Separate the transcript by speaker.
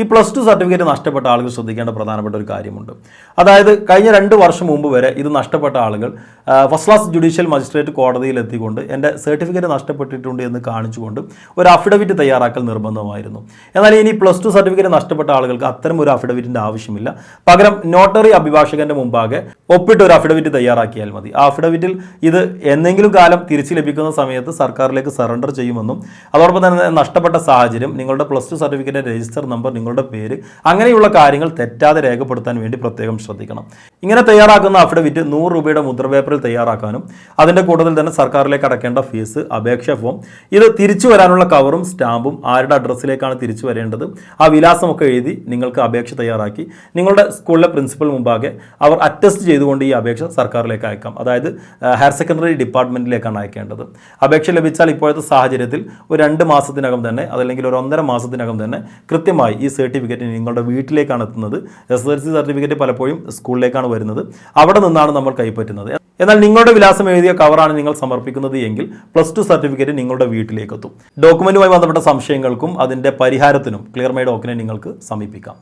Speaker 1: ഈ plus two certificate നഷ്ടപ്പെട്ട ആളുകൾ ശ്രദ്ധിക്കേണ്ട പ്രധാനപ്പെട്ട ഒരു കാര്യമുണ്ട്. അതായത് കഴിഞ്ഞ രണ്ട് വർഷം മുമ്പ് വരെ ഇത് നഷ്ടപ്പെട്ട ആളുകൾ ഫസ്റ്റ് ക്ലാസ് ജുഡീഷ്യൽ മജിസ്ട്രേറ്റ് കോടതിയിൽ എത്തിക്കൊണ്ട് എന്റെ സർട്ടിഫിക്കറ്റ് നഷ്ടപ്പെട്ടിട്ടുണ്ട് എന്ന് കാണിച്ചുകൊണ്ട് ഒരു അഫിഡവിറ്റ് തയ്യാറാക്കൽ നിർബന്ധമായിരുന്നു. എന്നാൽ ഇനി പ്ലസ് ടു സർട്ടിഫിക്കറ്റ് നഷ്ടപ്പെട്ട ആളുകൾക്ക് അത്തരം ഒരു അഫിഡവിറ്റിന്റെ ആവശ്യമില്ല. പകരം നോട്ടറി അഭിഭാഷകന്റെ മുമ്പാകെ ഒപ്പിട്ട് ഒരു അഫിഡവിറ്റ് തയ്യാറാക്കിയാൽ മതി. ആ അഫിഡവിറ്റിൽ ഇത് എന്തെങ്കിലും കാലം തിരിച്ചു ലഭിക്കുന്ന സമയത്ത് സർക്കാരിലേക്ക് സറണ്ടർ ചെയ്യുമെന്നും അതോടൊപ്പം തന്നെ നഷ്ടപ്പെട്ട സാഹചര്യം നിങ്ങളുടെ plus two certificate register number നിങ്ങളുടെ പേര് അങ്ങനെയുള്ള കാര്യങ്ങൾ തെറ്റാതെ രേഖപ്പെടുത്താൻ വേണ്ടി പ്രത്യേകം ശ്രദ്ധിക്കണം. ഇങ്ങനെ തയ്യാറാക്കുന്ന അഫിഡവിറ്റ് നൂറ് രൂപയുടെ മുദ്രപേപ്പറിൽ തയ്യാറാക്കാനും അതിന്റെ കൂട്ടത്തിൽ തന്നെ സർക്കാരിലേക്ക് അടക്കേണ്ട ഫീസ് അപേക്ഷ ഫോം ഇത് തിരിച്ചു വരാനുള്ള കവറും സ്റ്റാമ്പും ആരുടെ അഡ്രസ്സിലേക്കാണ് തിരിച്ചു വരേണ്ടത്? ആ വിലാസമൊക്കെ എഴുതി നിങ്ങൾക്ക് അപേക്ഷ തയ്യാറാക്കി നിങ്ങളുടെ സ്കൂളിലെ പ്രിൻസിപ്പൽ മുമ്പാകെ അവർ അറ്റസ്റ്റ് ചെയ്തുകൊണ്ട് ഈ അപേക്ഷ സർക്കാരിലേക്ക് അയക്കാം. അതായത് ഹയർ സെക്കൻഡറി ഡിപ്പാർട്ട്മെന്റിലേക്കാണ് അയക്കേണ്ടത്. അപേക്ഷ ലഭിച്ചാൽ ഇപ്പോഴത്തെ സാഹചര്യത്തിൽ ഒരു രണ്ട് മാസത്തിനകം തന്നെ അതല്ലെങ്കിൽ ഒരു ഒന്നര മാസത്തിനകം തന്നെ കൃത്യമായി ഈ സർട്ടിഫിക്കറ്റ് നിങ്ങളുടെ വീട്ടിലേക്കാണ് എത്തുന്നത്. എസ് എൽ സി സർട്ടിഫിക്കറ്റ് പലപ്പോഴും സ്കൂളിലേക്കാണ് വരുന്നത്. അവിടെ നിന്നാണ് നമ്മൾ കൈപ്പറ്റുന്നത്. എന്നാൽ നിങ്ങളുടെ വിലാസം എഴുതിയ കവറാണ് നിങ്ങൾ സമർപ്പിക്കുന്നത് എങ്കിൽ പ്ലസ് ടു സർട്ടിഫിക്കറ്റ് നിങ്ങളുടെ വീട്ടിലേക്ക് എത്തും ഡോക്യുമെന്റുമായി ബന്ധപ്പെട്ട സംശയങ്ങൾക്കും അതിന്റെ പരിഹാരത്തിനും ക്ലിയർ മൈ നിങ്ങൾക്ക് സമീപിക്കാം.